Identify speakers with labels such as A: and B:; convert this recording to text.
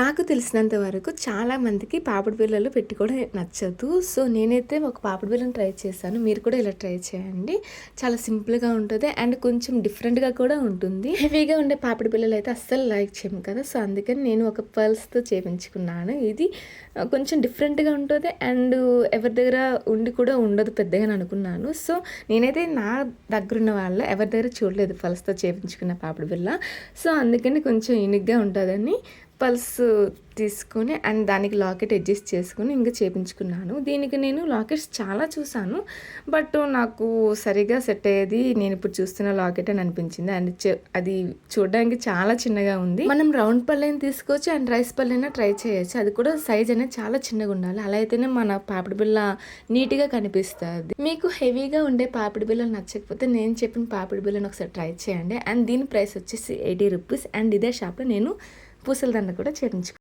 A: నాకు తెలిసినంత వరకు చాలా మందికి బిళ్ళలు పెట్టుకోవడం నచ్చదు. సో నేనైతే ఒక పాపిడి బిళ్ళను ట్రై చేశాను. మీరు కూడా ఇలా ట్రై చేయండి. చాలా సింపుల్గా ఉంటుంది అండ్ కొంచెం డిఫరెంట్గా కూడా ఉంటుంది. హెవీగా ఉండే పాపడి బిళ్ళలు అయితే అస్సలు లైక్ చేయము కదా. సో అందుకని నేను ఒక పర్ల్స్తో చేపించుకున్నాను. ఇది కొంచెం డిఫరెంట్గా ఉంటుంది అండ్ ఎవరి దగ్గర ఉండి కూడా ఉండదు పెద్దగా అనుకున్నాను. సో నేనైతే నా దగ్గర ఉన్న వాళ్ళ ఎవరి దగ్గర చూడలేదు పల్స్తో చేపించుకున్న పాపిడి బిళ్ళ. సో అందుకని కొంచెం యూనిక్గా ఉంటుందని పల్స్ తీసుకొని అండ్ దానికి లాకెట్ అడ్జస్ట్ చేసుకొని ఇంకా చేపించుకున్నాను. దీనికి నేను లాకెట్స్ చాలా చూశాను బట్ నాకు సరిగా సెట్ అయ్యేది నేను ఇప్పుడు చూస్తున్న లాకెట్ అని అనిపించింది. అండ్ అది చూడడానికి చాలా చిన్నగా ఉంది. మనం రౌండ్ పళ్ళైనా తీసుకోవచ్చు అండ్ రైస్ పళ్ళైనా ట్రై చేయొచ్చు. అది కూడా సైజ్ అనేది చాలా చిన్నగా ఉండాలి. అలా అయితేనే మన పాపిడి బిళ్ళ నీట్గా కనిపిస్తుంది. మీకు హెవీగా ఉండే పాపిడి బిళ్ళలు నచ్చకపోతే నేను చెప్పిన పాపిడి బిళ్ళను ఒకసారి ట్రై చేయండి. అండ్ దీని ప్రైస్ వచ్చేసి ఎయిటీ రూపీస్. అండ్ ఇదే షాప్లో నేను పూసల దండ కూడా చేయించుకో